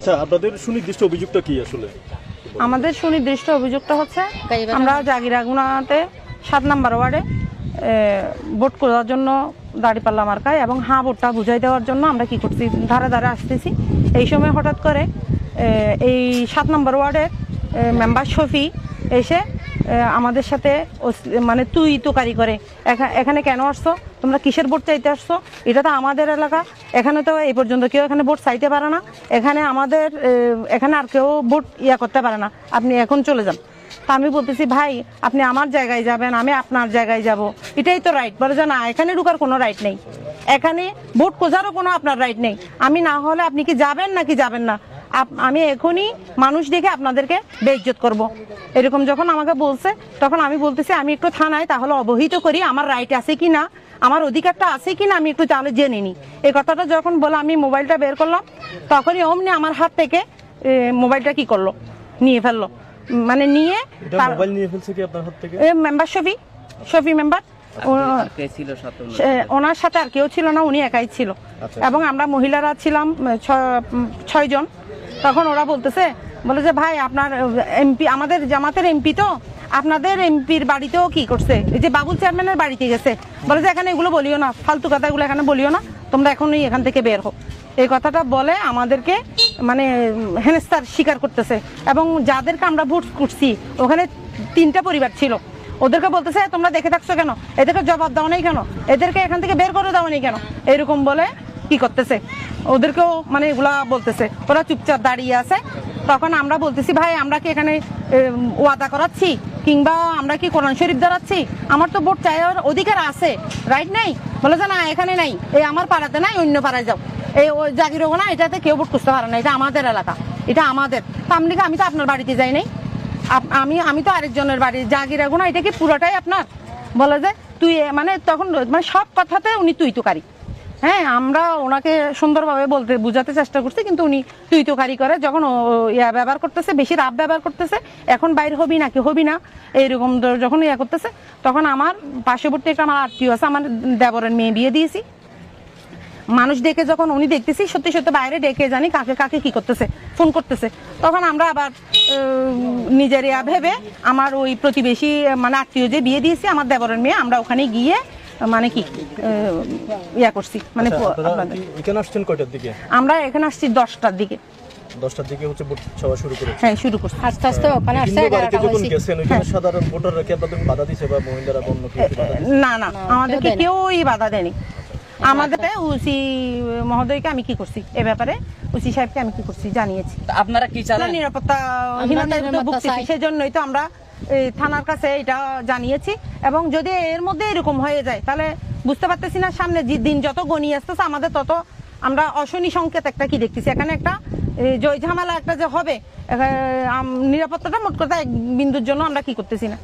আচ্ছা আপনাদের সুনির্দিষ্ট অভিযোগটা কি আসলে? আমাদের সুনির্দিষ্ট অভিযোগটা হচ্ছে আমরা জাগিরাগুনাতে সাত নাম্বার ওয়ার্ডে ভোট করার জন্য দাঁড়িপাল্লা মার্কায় এবং হাঁ ভোটটা বুঝাই দেওয়ার জন্য আমরা কি করছি ধারে ধারে আসতেছি। এই সময় হঠাৎ করে এই সাত নম্বর ওয়ার্ডের মেম্বার শফি এসে আমাদের সাথে মানে তুই তুকারি করে। এখা- এখানে কেন আসছো? তোমরা কিসের ভোট চাইতে আসছো? এটা তো আমাদের এলাকা। এখানে তো এই পর্যন্ত কেউ এখানে ভোট চাইতে পারে না। এখানে আমাদের এখানে আর কেউ ভোট ইয়া করতে পারে না। আপনি এখন চলে যান। তা আমি বলতেছি, ভাই, আপনি আমার জায়গায় যাবেন, আমি আপনার জায়গায় যাব। এটাই তো রাইট বলে যে না, এখানে ঢুকার কোনো রাইট নেই। এখানে ভোট খোঁজারও কোনো আপনার রাইট নেই। আমি না হলে আপনি কি যাবেন নাকি যাবেন না? আমি এখনই মানুষ দেখে আপনাদেরকে বেইজ্জত করব। এরকম যখন আমাকে বলছে তখন আমি বলতেছি আমি একটু থানায় তাহলে অবহিত করি আমার রাইট আছে কি না আমার অধিকারটা আছে কি না আমি একটু তাহলে জেনে নিই। এই কথাটা যখন বলে আমি মোবাইলটা বের করলাম তখনই অমনি আমার হাত থেকে মোবাইলটা কি করল? নিয়ে ফেলল। মানে নিয়ে এটা তার- মোবাইল নিয়ে ফেলছে কি আপনার হাত থেকে? মেম্বার শফি শফি মেম্বার ওনার সাথে? আর কেউ ছিল না উনি একাই ছিল। আচ্ছা। এবং আমরা মহিলারা ছিলাম ছয়জন তখন ওরা বলতেছে বলে যে ভাই আপনার এমপি আমাদের জামাতের এমপি তো আপনাদের এমপির বাড়িতেও কি করছে? এই যে বাবুল চেয়ারম্যানের বাড়িতে গেছে। বলে যে এখানে এগুলো বলিও না ফালতু কথা এগুলো এখানে বলিও না তোমরা এখনই এখান থেকে বের হো এই কথাটা বলে আমাদেরকে মানে উম, হেনস্থার স্বীকার করতেছে। এবং যাদেরকে আমরা ভোট করছি ওখানে তিনটা পরিবার ছিল। ওদেরকে বলতেছে তোমরা দেখে থাকছো কেন? এদেরকে জবাব দাও নাই কেন? এদেরকে এখান থেকে বের করে দাও নাই কেন? এরকম বলে কি করতেছে। ওদেরকেও মানে এগুলা বলতেছে। ওরা চুপচাপ দাঁড়িয়ে আছে। তখন আমরা বলতেছি, ভাই, আমরা কি এখানে ওয়াদা করাচ্ছি? কিংবা আমরা কি কোরআন শরীফ দাঁড়াচ্ছি? আমার তো ভোট চাইবার অধিকার আছে রাইট নাই? বলে যে, না, এখানে নাই। এই আমার পাড়াতে নাই, অন্য পাড়ায় যাও। এই ওই জাগির না, এটাতে কেউ ভোট করতে পারে না। এটা আমাদের এলাকা। এটা আমাদের। তা আপনি আমি তো আপনার বাড়িতে যাই নাই? আমি আমি তো আরেকজনের বাড়ি, জাগির আগুনা এটা কি পুরোটাই আপনার? বলে যে, তুই মানে তখন মানে সব কথাতে উনি তুই তুকারি হ্যাঁ আমরা ওনাকে সুন্দরভাবে বলতে, বোঝাতে চেষ্টা করছি, কিন্তু উনি তুই তুকারি করে। যখন ও ইয়া ব্যবহার করতেছে, বেশি রাব ব্যবহার করতেছে, এখন বাইর হবি নাকি হবি না, এইরকম যখন ইয়া করতেছে, তখন আমার পার্শ্ববর্তী একটা আমার আত্মীয় আছে, আমার দেবরের মেয়ে বিয়ে দিয়েছি। মানুষ ডেকে যখন উনি দেখতেছি, সত্যি সত্যি বাইরে ডেকে জানি কাকে কাকে কি করতেছে, ফোন করতেছে। তখন আমরা আবার নিজের ইয়া ভেবে, আমার ওই প্রতিবেশী মানে আত্মীয় যে বিয়ে দিয়েছি, আমার দেবরের মেয়ে, আমরা ওখানে গিয়ে মানে কি ইয়া করছি মানে আচ্ছা, এখানে আসছেন কয়টার দিকে? আমরা এখানে আসছি দশটার দিকে। দশটার দিকে হচ্ছে ভোট শুরু করেছে হ্যাঁ শুরু করছি। আস্তে আস্তে ওখানে আসছে বাড়িতে এগারোটা যখন গেছেন ওইখানে সাধারণ ভোটাররা কি আপনাদের বাধা দিছে বা মহিলারা বা অন্য কেউ কি না না আমাদেরকে কেউই বাধা দেয়নি। আমাদের উসি মহোদয়কে আমি কি করছি? এ ব্যাপারে উসি সাহেবকে আমি কি করছি জানিয়েছি। আপনারা কি চান নিরাপত্তা চাই। সেজন্যই তো আমরা থানার কাছে এটা জানিয়েছি। এবং যদি এর মধ্যে এরকম হয়ে যায়, তাহলে বুঝতে পারতেছি না সামনে দিন যত গণিয়ে আসতেছে, আমাদের তত আমরা অশনি সংকেত একটা কি দেখতেছি? এখানে একটা জয় ঝামেলা একটা যে হবে নিরাপত্তাটা মোট কথা এক বিন্দুর জন্য আমরা কি করতেছি না।